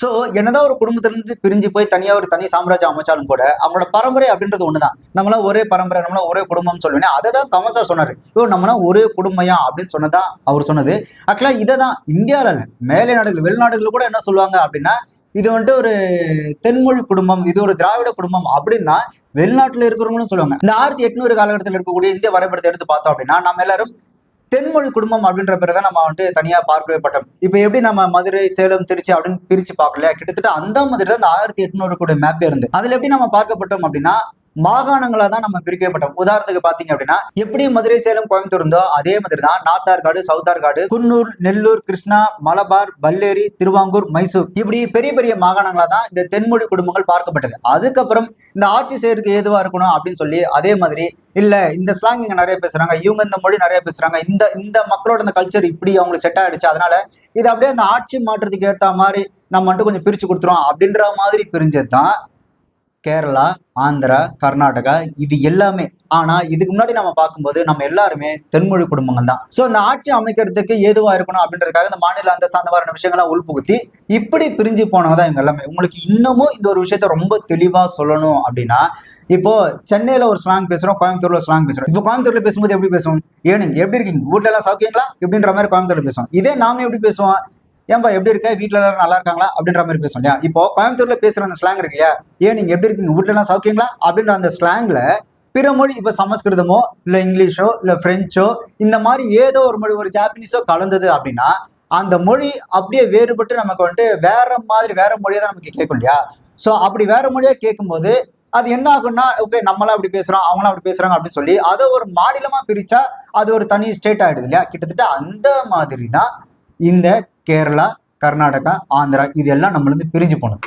So என்னதான் ஒரு குடும்பத்திலிருந்து பிரிஞ்சு போய் தனியா ஒரு தனி சாம்ராஜ்யம் அமைச்சாலும் கூட அவனோட பரம்பரை அப்படின்றது ஒண்ணுதான். நம்மளாம் ஒரே பரம்பரை நம்மளாம் ஒரே குடும்பம் சொல்லுவேன் அதை தான் கமல் சார் சொன்னாரு. ஐயோ நம்மளாம் ஒரே குடும்பம் அப்படின்னு சொன்னதான் அவர் சொன்னது. ஆக்சுவலா இதை தான் இந்தியாவில் மேலை நாடுகள் வெளிநாடுகள் கூட என்ன சொல்லுவாங்க அப்படின்னா இது வந்துட்டு ஒரு தென்மொழி குடும்பம் இது ஒரு திராவிட குடும்பம் அப்படின்னா வெளிநாட்டில் வெளிநாட்டுல இருக்கிறவங்களும் சொல்லுவாங்க. இந்த ஆயிரத்தி எட்நூறு காலகட்டத்தில் இருக்கக்கூடிய இந்திய வரைபடத்தை எடுத்து பார்த்தோம் அப்படின்னா நம்ம எல்லாரும் தென்மொழி குடும்பம் அப்படின்ற பேரை தான் நம்ம வந்துட்டு தனியா பார்க்கவே பட்டோம் இப்போ எப்படி நம்ம மதுரை சேலம் திருச்சி அப்படின்னு பிரிச்சு பார்க்கல கிட்டத்தட்ட அந்த மாதிரி தான் இந்த ஆயிரத்தி எட்நூறு கூட மேப் இருந்து. அதுல எப்படி நம்ம பார்க்கப்பட்டோம் அப்படின்னா மாகாணங்களா தான் நம்ம பிரிக்கப்பட்டோம். உதாரணத்துக்கு பாத்தீங்க அப்படின்னா எப்படி மதுரை சேலம் கோயம்புத்தூர் இருந்தோ அதே மாதிரி தான் நார்த் ஆற்காடு சவுத் குன்னூர் நெல்லூர் கிருஷ்ணா மலபார் பல்லேரி திருவாங்கூர் மைசூர். இப்படி பெரிய பெரிய மாகாணங்களா தான் இந்த தென்மொழி குடும்பங்கள் பார்க்கப்பட்டது. அதுக்கப்புறம் இந்த ஆட்சி செய்யறதுக்கு ஏதுவா இருக்கணும் அப்படின்னு சொல்லி அதே மாதிரி இல்ல இந்த ஸ்லாங் இங்க நிறைய பேசுறாங்க இவங்க இந்த மொழி நிறைய பேசுறாங்க இந்த இந்த மக்களோட இந்த கல்ச்சர் இப்படி அவங்களுக்கு செட் ஆயிடுச்சு அதனால இது அப்படியே அந்த ஆட்சி மாற்றத்துக்கு ஏற்ற மாதிரி நம்ம மட்டும் கொஞ்சம் பிரிச்சு கொடுத்துருவோம் அப்படின்ற மாதிரி பிரிஞ்சது தான் கேரளா ஆந்திரா கர்நாடகா இது எல்லாமே. ஆனா இதுக்கு முன்னாடி நம்ம பார்க்கும்போது நம்ம எல்லாருமே தென்மொழி குடும்பங்கள் தான். ஸோ அந்த ஆட்சி அமைக்கிறதுக்கு ஏதுவா இருக்கணும் அப்படின்றதுக்காக இந்த மாநில அந்த சார்ந்தவாரான விஷயங்கள்லாம் உள்புகுத்தி இப்படி பிரிஞ்சு போனவங்க தான் இவங்க எல்லாமே. உங்களுக்கு இன்னமும் இந்த ஒரு விஷயத்த ரொம்ப தெளிவா சொல்லணும் அப்படின்னா இப்போ சென்னையில ஒரு ஸ்லாங் பேசுறோம் கோயம்புத்தூர்ல ஸ்லாங் பேசுறோம். இப்போ கோயம்புத்தூர்ல பேசும்போது எப்படி பேசுவோம்? ஏனுங்க எப்படி இருக்கீங்க? வீட்டுல எல்லாம் சாப்பிட்டீங்களா? இப்படின்ற மாதிரி கோயம்புத்தூர்ல பேசுவோம். இதே நாம எப்படி பேசுவோம்? ஏன்பா எப்படி இருக்க? வீட்டுல எல்லாரும் நல்லா இருக்காங்களா? அப்படின்ற மாதிரி பேசும் இல்லையா இப்போ கோயம்புத்தூர்ல பேசுற அந்த ஸ்லாங் இருக்கு இல்லையா? ஏன் நீங்க எப்படி இருக்கீங்க? வீட்டுல எல்லாம் சௌக்கியங்களா அப்படின்ற அந்த ஸ்லாங்ல பிற மொழி இப்ப சமஸ்கிருதமோ இல்ல இங்கிலீஷோ இல்ல பிரெஞ்சோ இந்த மாதிரி ஏதோ ஒரு மொழி ஒரு ஜாப்பனீஸோ கலந்தது அப்படின்னா அந்த மொழி அப்படியே வேறுபட்டு நமக்கு வந்துட்டு வேற மாதிரி வேற மொழியை தான் நமக்கு கேட்கும் இல்லையா? ஸோ அப்படி வேற மொழியா கேட்கும்போது அது என்ன ஆகும்னா ஓகே நம்மளாம் அப்படி பேசுறோம் அவங்களாம் அப்படி பேசுறாங்க அப்படின்னு சொல்லி அதை ஒரு மாநிலமா பிரிச்சா அது ஒரு தனி ஸ்டேட் ஆயிடுது இல்லையா? கிட்டத்தட்ட அந்த மாதிரி தான் இந்த கேரளா கர்நாடகா ஆந்திரா இது எல்லாம் நம்மளிருந்து பிரிஞ்சு போனது.